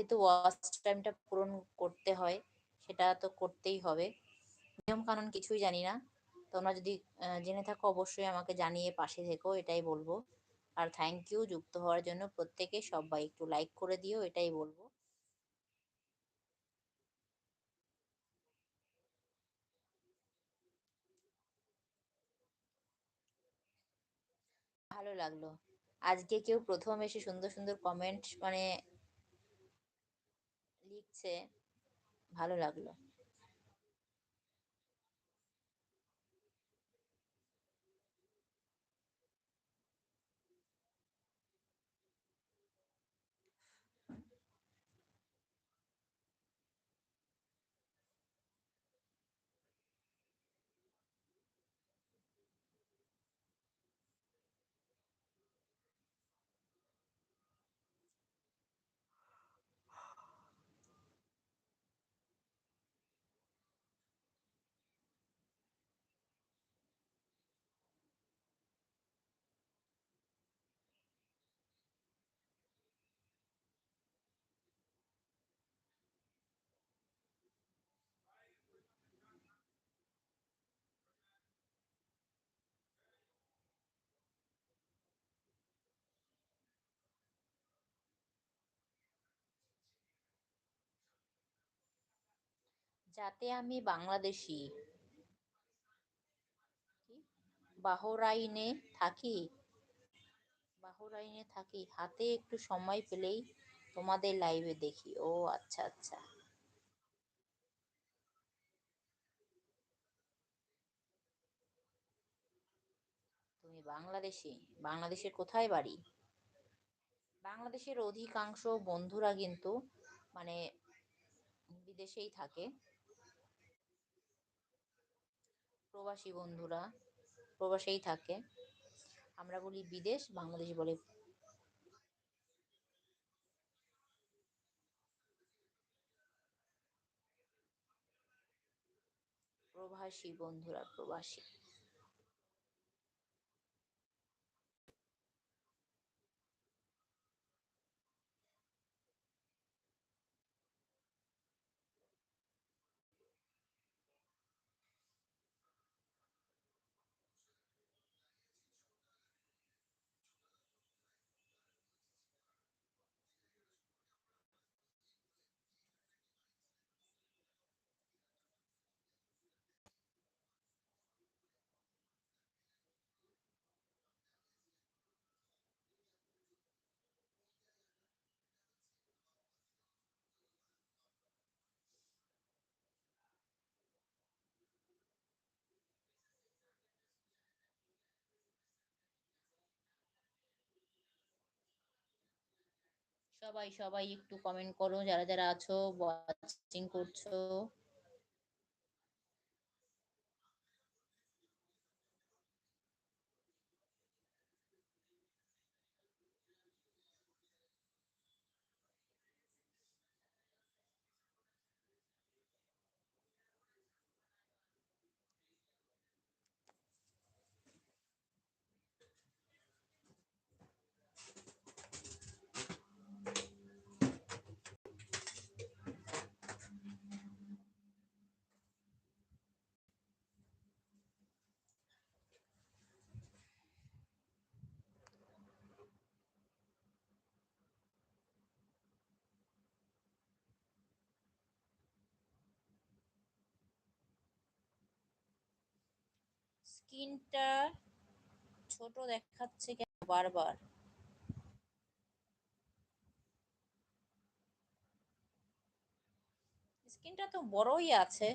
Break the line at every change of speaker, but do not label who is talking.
যেহেতু ওয়াচ টাইমটা পূরণ করতে হয়, সেটা তো করতেই হবে। নিয়ম কানুন কিছুই জানি না। তোমরা যদি জেনে থাকো অবশ্যই আমাকে জানিয়ে পাশে থেকো, এটাই বলব। আর থ্যাংক ইউ যুক্ত হওয়ার জন্য প্রত্যেকে সবাই একটু লাইক করে দিও, এটাই বলব। ভালো লাগল। আজকে কেউ প্রথম এসে সুন্দর সুন্দর কমেন্ট মানে লিখছে ভালো লাগল। যাতে আমি বাংলাদেশি। বাহরাইনে থাকি? বাহরাইনে থাকি। হাতে একটু সময় পেলেই তোমাদের লাইভে দেখি। ও আচ্ছা আচ্ছা। তুমি বাংলাদেশি? বাংলাদেশের কোথায় বাড়ি? বাংলাদেশের অধিকাংশ বন্ধুরা কিন্তু মানে বিদেশেই থাকে। প্রবাসী বন্ধুরা প্রবাসেই থাকে। আমরা বলি বিদেশ বাংলাদেশ বলে প্রবাসী বন্ধুরা প্রবাসী। সবাই সবাই একটু কমেন্ট করো। যারা যারা আছো ওয়াচিং করছ। স্কিনটা ছোট দেখাচ্ছে কেন বারবার? স্ক্রিনটা তো বড়ই আছে।